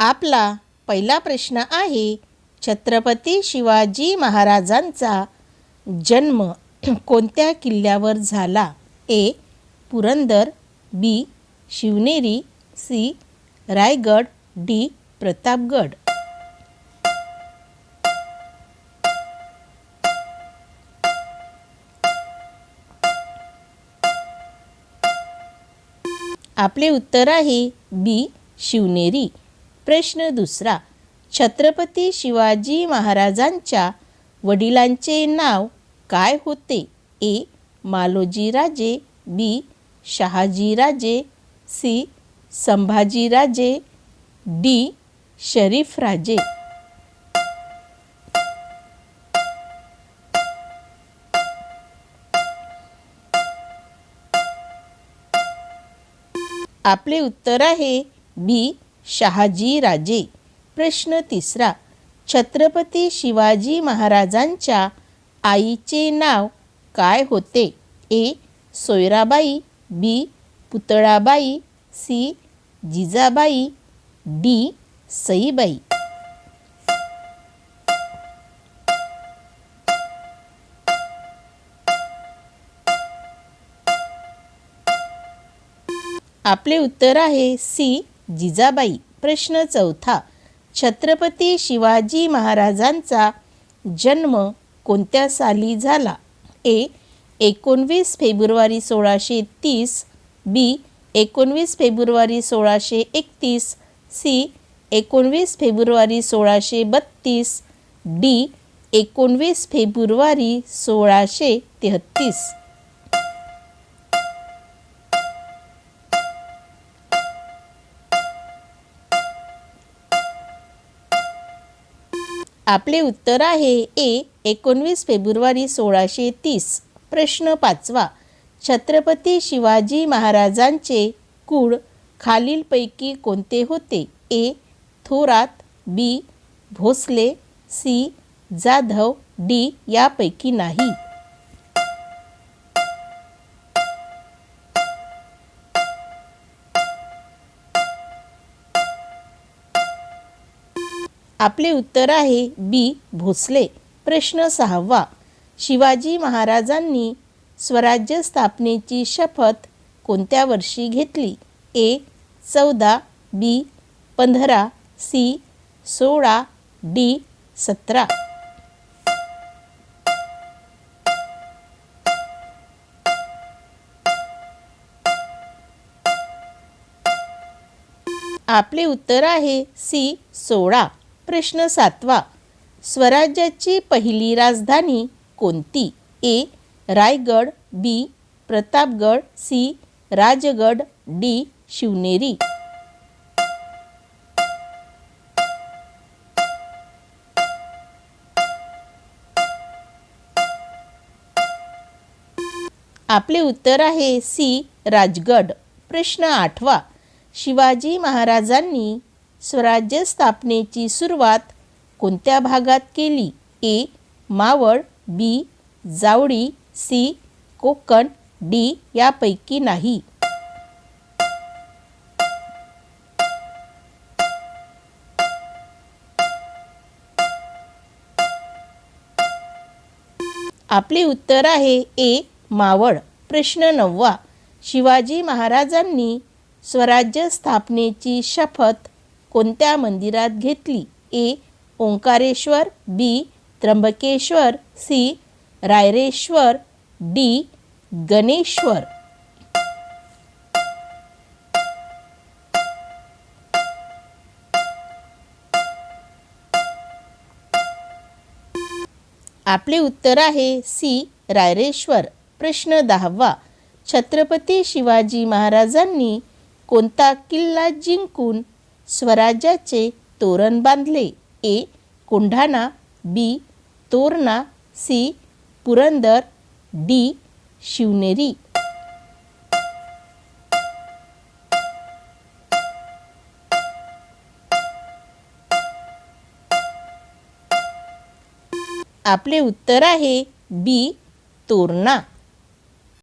आपला पहिला प्रश्न आहे छत्रपती शिवाजी महाराजांचा जन्म कोणत्या किल्ल्यावर झाला? A. Purandar B. Shivneri C. Raigad D. Pratapgad. आपले उत्तर आहे बी. शिवनेरी. प्रश्न दुसरा छत्रपती शिवाजी महाराजांच्या वडिलांचे नाव काय होते? A. Malojiraje B. Shahajiraje C. Sambhajiraje D. Sharifraje. आपले उत्तर आहे बी. शहाजी राजे. प्रश्न तिसरा छत्रपती शिवाजी महाराजांच्या आईचे नाव काय होते? A Soyarabai B Putalabai C Jijabai D Saibai. आपले उत्तर आहे सी जिजाबाई प्रश्न चौथा. छत्रपती शिवाजी महाराजांचा जन्म कोणत्या साली झाला? ए. एकोणवीस फेब्रुवारी सोळाशे तीस बी. एकोणवीस फेब्रुवारी सोळाशे एकतीस. सी. एकोणवीस फेब्रुवारी सोळाशे बत्तीस. डी. एकोणवीस फेब्रुवारी सोळाशे तेहत्तीस आपले उत्तर आहे ए एकोणवीस फेब्रुवारी सोळाशे तीस. प्रश्न पाचवा. छत्रपती शिवाजी महाराजांचे कुळ खालीलपैकी कोणते होते? A Thorat B Bhosale C Jadhav D यापैकी नाही. आपले उत्तर आहे बी. भोसले. प्रश्न सहावा. शिवाजी महाराजांनी स्वराज्य स्थापनेची शपथ कोणत्या वर्षी घेतली? ए. चौदा. बी. पंधरा. सी. सोळा. डी. सतरा. आपले उत्तर आहे सी. सोळा. प्रश्न सातवा. स्वराज्याची पहिली राजधानी कोणती? A. Raigad B. Pratapgad C. Rajgad D. Shivneri. आपले उत्तर आहे सी. राजगड. प्रश्न आठवा. शिवाजी महाराजांनी स्वराज्य स्थापनेची सुरुवात कोणत्या भागात केली? A. Maval B. Javali C. Konkan D. यापैकी नाही. आपले उत्तर आहे ए. मावळ. प्रश्न नववा. शिवाजी महाराजांनी स्वराज्य स्थापनेची शपथ कोणत्या मंदिरात घेतली? A. Omkareshwar B. Trimbakeshwar C. Raireshwar D. Ganeshwar. आपले उत्तर आहे सी. रायरेश्वर. प्रश्न दहावा. छत्रपती शिवाजी महाराजांनी कोणता किल्ला जिंकून स्वराज्याचे तोरण बांधले. A. Kondhana B. Torna C. Purandar D. Shivneri. आपले उत्तर आहे बी. तोरणा.